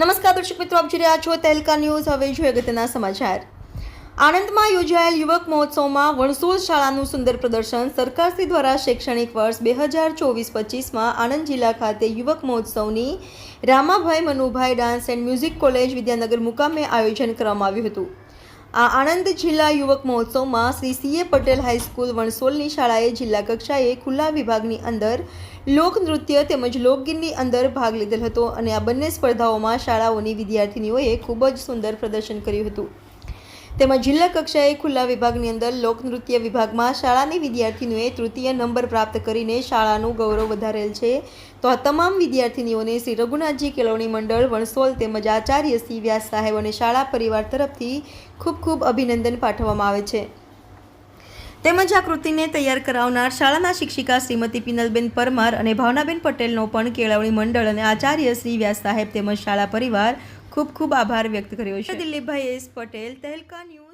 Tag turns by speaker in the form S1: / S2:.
S1: નમસ્કાર દર્શક મિત્રો, આપ જોઈ રહ્યા છો તહેલકા ન્યૂઝ. હવે જોઈએ અગત્યના સમાચાર. આણંદમાં યોજાયેલ યુવક મહોત્સવમાં વણસોલ શાળાનું સુંદર પ્રદર્શન સરકારશ્રી દ્વારા શૈક્ષણિક વર્ષ બે હજાર ચોવીસ પચીસમાં આણંદ જિલ્લા ખાતે યુવક મહોત્સવની Ramabhai Manubhai dance and music college Vidyanagar મુકામે આયોજન કરવામાં આવ્યું હતું. આ આણંદ જિલ્લા યુવક મહોત્સવમાં Shri C A Patel high school વણસોલની શાળાએ જિલ્લા કક્ષાએ ખુલ્લા વિભાગની અંદર લોકનૃત્ય તેમજ લોકગીતની અંદર ભાગ લીધેલ હતો અને આ બંને સ્પર્ધાઓમાં શાળાઓની વિદ્યાર્થીનીઓએ ખૂબ જ સુંદર પ્રદર્શન કર્યું હતું. તેમાં જિલ્લા કક્ષાએ ખુલ્લા વિભાગની અંદર લોકનૃત્ય વિભાગમાં શાળાની વિદ્યાર્થીનીઓએ તૃતીય નંબર પ્રાપ્ત કરીને શાળાનું ગૌરવ વધારેલ છે. તો આ તમામ વિદ્યાર્થીનીઓને શ્રી રઘુનાથજી કેળવણી મંડળ, વણસોલ તેમજ આચાર્ય શ્રી વ્યાસ સાહેબ અને શાળા પરિવાર તરફથી ખૂબ ખૂબ અભિનંદન પાઠવવામાં આવે છે. તેમજ આ કૃતિને તૈયાર કરાવનાર શાળાના શિક્ષિકા શ્રીમતી પિનલબેન પરમાર અને ભાવનાબેન પટેલનો પણ કેળવણી મંડળ અને આચાર્ય શ્રી વ્યાસ સાહેબ તેમજ શાળા પરિવાર ખૂબ ખૂબ આભાર વ્યક્ત કર્યો છે. દિલીપભાઈ એસ પટેલ, તહેલકા ન્યૂઝ